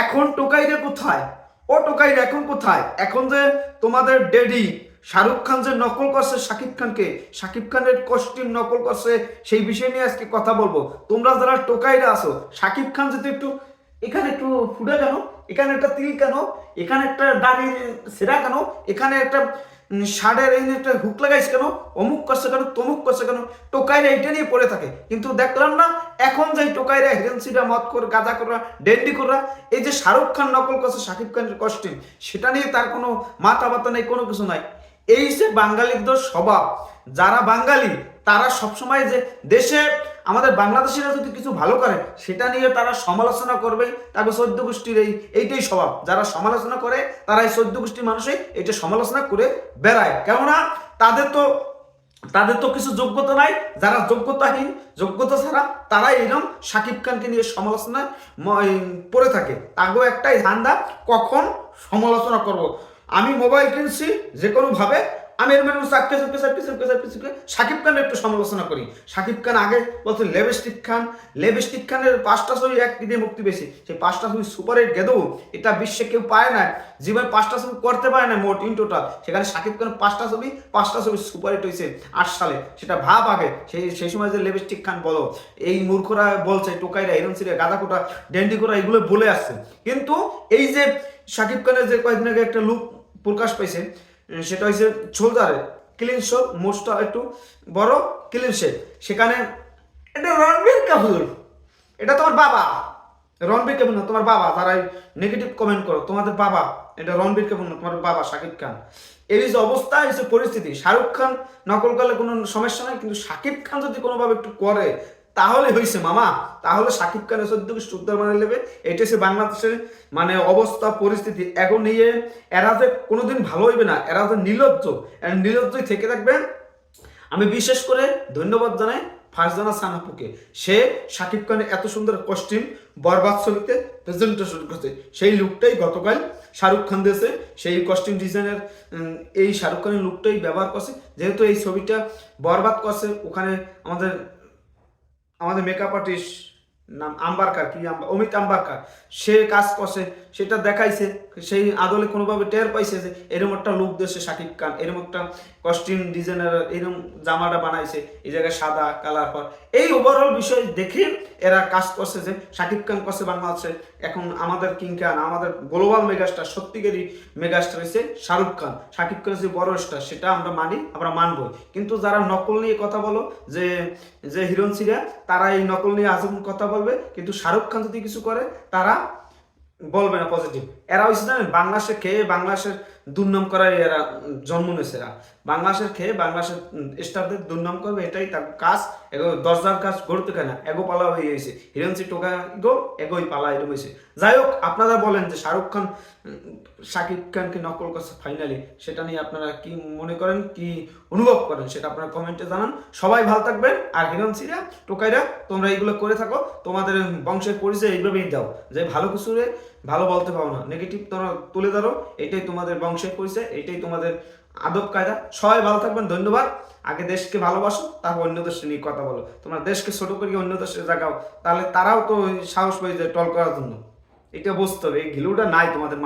এখন টোকাইরে কোথায়? ও টোকাইরে এখন কোথায়? এখন যে তোমাদের ডেডি শাহরুখ খান যে নকল করছে শাকিব খানকে, শাকিব খানের কস্টিউম নকল করছে, সেই বিষয় নিয়ে আজকে কথা বলব। তোমরা যারা টোকাইরে আছো, শাকিব খান যদি একটু, এখানে একটু ফুটে কেন? এখানে একটা তিল কেন? এখানে একটা দাড়ি সেরা কেন? এখানে একটা ষাঁড়ের এই একটা হুক লাগাইছে কেন? অমুক করছে কেন? তমুক করছে কেন? টোকাইরা এটা নিয়ে পড়ে থাকে। কিন্তু দেখলাম না, এখন যে টোকাইরা হেরেন্সিরা মত করে গাঁজা করা ডেন্ডি করা এই যে শাহরুখ খান নকল করছে শাকিব খানের কস্টিউম সেটা নিয়ে তার কোনো মাথা ব্যথা নেই, কোনো কিছু নাই। এই যে বাঙালিদের স্বভাব, যারা বাঙালি তারা সবসময় যে দেশে আমাদের বাংলাদেশিরা যদি কিছু ভালো করে, সেটা নিয়ে তারা সমালোচনা করবে তারপর চোদ্দ গোষ্ঠীর এই, এইটাই স্বভাব। যারা সমালোচনা করে, তারা এই চোদ্দ গোষ্ঠীর মানুষই এটা সমালোচনা করে বেড়ায়। কেননা তাদের তো তাদের তো কিছু যোগ্যতা নাই। যারা যোগ্যতাহীন, যোগ্যতা ছাড়া তারা এরকম সাকিব খানকে নিয়ে সমালোচনায় ম- পড়ে থাকে। তাকেও একটাই ধান্দা, কখন সমালোচনা করব? আমি মোবাইল কিনছি যে কোনোভাবে আমি এর মানে চাপকে চাপকে চাপকে চাপকে চাপকে সাকিব খানের একটু সমালোচনা করি। সাকিব খান আগে বলতো লেবস্টিক খান। লেবস্টিক খানের পাঁচটা ছবি এক দিয়ে মুক্তি পেয়েছে। সেই পাঁচটা ছবি সুপার হিট গেদৌ এটা বিশ্বে কেউ পায় না জীবনে পাঁচটা ছবি করতে পারে না মোট ইন টোটাল। সেখানে সাকিব খান পাঁচটা ছবি পাঁচটা ছবি সুপার হিট হয়েছে আট সালে। সেটা ভাব আগে। সেই সেই সময় যে লেবস্টিক খান বলো, এই মূর্খরা বলছে, টোকাইরা হিরন সিরিয়া গাঁদাকোটা ডেন্ডিকোরা এগুলো বলে আসছে। কিন্তু এই যে সাকিব খানের যে কয়েকদিন আগে একটা লুক প্রকাশ পাইছে সেটা হচ্ছে ছোলদারে। ক্লিন শট মোস্টটা একটু বড় ক্লিন শেপ সেখানে এটা রণবীর কাপুর। এটা তোমার বাবা। রণবীর কাপুর না, তোমার বাবা তারা নেগেটিভ কমেন্ট করো, তোমাদের বাবা, এটা রণবীর কাপুর না, তোমার বাবা শাকিব খান। এই যে অবস্থা, এই যে পরিস্থিতি, শাহরুখ খান নকল করলে কোনো সমস্যা নাই, কিন্তু শাকিব খান যদি কোনোভাবে একটু করে তাহলে হয়েছে মামা, তাহলে শাকিব খানের চোদ্দ উত্তর মানে নেবে। এটা হচ্ছে বাংলাদেশের মানে অবস্থা, পরিস্থিতি। এখন নিয়ে এরা যে কোনোদিন ভালো হইবে না, এরা যে নির্লজ্জ নির্লজ্জই থেকে থাকবে আমি বিশেষ করে ধন্যবাদ জানাই ফারজানা সানাপুকে সে শাকিব খানের এত সুন্দর কস্টিউম বরবাদ ছবিতে প্রেজেন্টেশন করছে। সেই লুকটাই গতকাল শাহরুখ খান দিয়েছে। সেই কস্টিউম ডিজাইনের এই শাহরুখ খানের লুকটাই ব্যবহার করছে। যেহেতু এই ছবিটা বরবাদ করছে, ওখানে আমাদের আমাদের মেকআপ আর্টিস্ট নাম আম্বারকার, কি অমিত আম্বারকার, সে কাজ করছে, সেটা দেখাইছে, সেই আদলে কোনোভাবে টের পাইছে যে এরম একটা লুক দিয়েছে শাকিব খান, এরম একটা কস্টিউম ডিজাইনার এরকম জামাটা বানাইছে, এই জায়গায় সাদা কালার পর। এই ওভারঅল বিষয় দেখে এরা কাজ করছে যে শাকিব খান করছে বাংলাদেশে। এখন আমাদের কিং খান আমাদের গ্লোবাল মেগাস্টার সত্যিকারই মেগাস্টার হয়েছে শাহরুখ খান শাকিব খানের যে বড় স্টার সেটা আমরা মানি, আমরা মানবো কিন্তু যারা নকল নিয়ে কথা বলো, যে যে হিরোন সিরিয়া তারা এই নকল নিয়ে আজীবন কথা বলবে, কিন্তু শাহরুখ খান যদি কিছু করে, তারা বলবে না পজিটিভ এরা হচ্ছে জানেন বাংলাদেশে খেয়ে বাংলাদেশের দুর্নাম করাই এরা, জন্ম নিয়েছে এরা। বাংলাদেশের খেয়ে বাংলাদেশের স্টারদের দুর্নাম করবে, এটাই তার কাজ। এগো দশদার কাজ গড়তে কেনা? এগো পালা হয়ে গেছে। হিরোইনসি টোকা গো, এগোই পালা এরকম হয়েছে যাই হোক, আপনারা বলেন যে শাহরুখ খান শাকিব খানকে নকল করছে ফাইনালি সেটা নিয়ে আপনারা কি মনে করেন, কি অনুভব করেন, সেটা আপনারা কমেন্টে জানান। সবাই ভালো থাকবেন, আর হিরোইনসিরা টোকাইরা, তোমরা এইগুলো করে থাকো। তোমাদের বংশের পরিচয় এইভাবেই দাও। যে ভালো কিছুরে ভালো বলতে পারো না। নেগেটিভ তোমরা তুলে ধরো, এটাই তোমাদের বংশের পরিচয় এটাই তোমাদের আদব কায়দা। সবাই ভালো থাকবেন, ধন্যবাদ। আগে দেশকে ভালোবাসো, তারপর অন্য দেশে নিয়ে কথা বলো। তোমরা দেশকে ছোট করিয়ে অন্য দেশে জাগাও, তাহলে তারাও তো সাহস পেয়ে যায় টল করার জন্য। এটা বুঝতে হবে, এই ঘিলুটা নাই তোমাদের